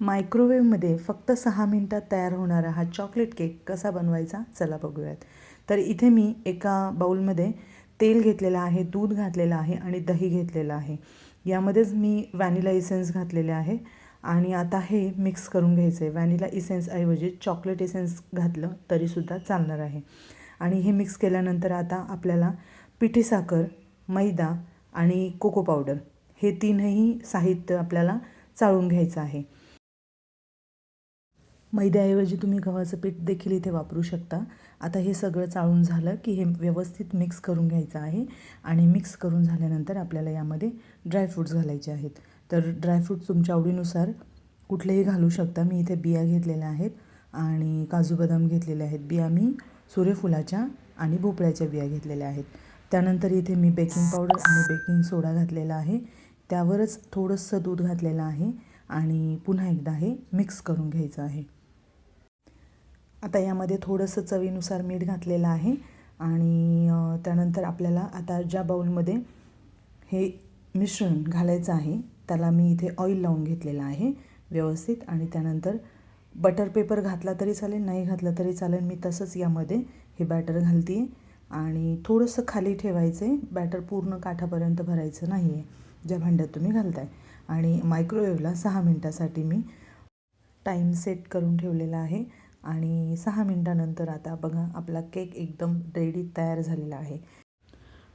मायक्रोवेव्हमध्ये फक्त सहा मिनटात तयार होणारा हा चॉकलेट केक कसा बनवायचा चला बघूयात. तर इथे मी एका बाऊलमध्ये तेल घेतलेलं आहे दूध घातलेलं आहे आणि दही घेतलेलं आहे. यामध्येच मी व्हॅनिला इसेन्स घातलेले आहे आणि आता हे मिक्स करून घ्यायचं आहे व्हॅनिला इसेन्सऐवजी चॉकलेट इसेन्स घातलं तरीसुद्धा चालणार आहे. आणि हे मिक्स केल्यानंतर आता आपल्याला पिठी साखर मैदा आणि कोको पावडर हे तीनही साहित्य आपल्याला चाळून घ्यायचं आहे. मैद्याऐवजी तुम्ही गव्हाचं पीठ देखील इथे वापरू शकता. आता हे सगळं चाळून झालं की हे व्यवस्थित मिक्स करून घ्यायचं आहे. आणि मिक्स करून झाल्यानंतर आपल्याला यामध्ये ड्रायफ्रूट्स घालायचे आहेत. तर ड्रायफ्रूट्स तुमच्या आवडीनुसार कुठलेही घालू शकता. मी इथे बिया घेतलेल्या आहेत आणि काजू बदाम घेतलेले आहेत. बिया मी सूर्यफुलाच्या आणि भोपळ्याच्या बिया घेतलेल्या आहेत. त्यानंतर इथे मी बेकिंग पावडर आणि बेकिंग सोडा घातलेला आहे. त्यावरच थोडंसं दूध घातलेलं आहे आणि पुन्हा एकदा हे मिक्स करून घ्यायचं आहे. आता यामध्ये थोडंसं चवीनुसार मीठ घातलेलं आहे आणि त्यानंतर आपल्याला आता ज्या बाऊलमध्ये हे मिश्रण घालायचं आहे त्याला मी इथे ऑइल लावून घेतलेलं आहे व्यवस्थित आणि त्यानंतर बटर पेपर घातला तरी चालेल नाही घातलं तरी चालेल. मी तसंच यामध्ये हे बॅटर घालते आहे आणि थोडंसं खाली ठेवायचं आहे बॅटर पूर्ण काठापर्यंत भरायचं नाही आहे ज्या भांड्यात तुम्ही घालताय. आणि मायक्रोवेव्हला सहा मिनटासाठी मी टाईम सेट करून ठेवलेला आहे. आणि सहा मिनटानंतर आता बघा आपला केक एकदम रेडी तयार झालेला आहे.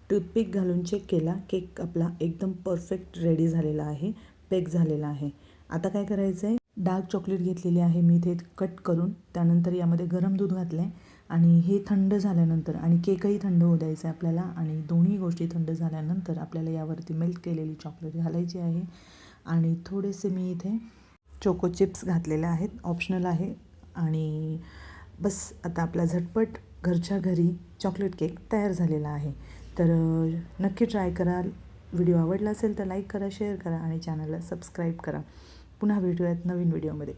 टूथपिक घालून चेक केला केक आपला एकदम परफेक्ट रेडी झालेला आहे बेक झालेला आहे. आता काय करायचं आहे डार्क चॉकलेट घेतलेली आहे मी इथे कट करून त्यानंतर यामध्ये गरम दूध घातलं आहे आणि हे थंड झाल्यानंतर आणि केकही थंड होऊ द्यायचं आहे आपल्याला आणि दोन्ही गोष्टी थंड झाल्यानंतर आपल्याला यावरती मेल्ट केलेली चॉकलेट घालायची आहे. आणि थोडेसे मी इथे चोको चिप्स घातलेले आहेत ऑप्शनल आहे. आणि बस आता आपला झटपट घरच्या घरी चॉकलेट केक तयार झालेला आहे. तर नक्की ट्राय करा. व्हिडिओ आवडला असेल तर लाईक करा शेअर करा आणि चॅनलला सबस्क्राईब करा. पुन्हा भेटूयात नवीन व्हिडिओमध्ये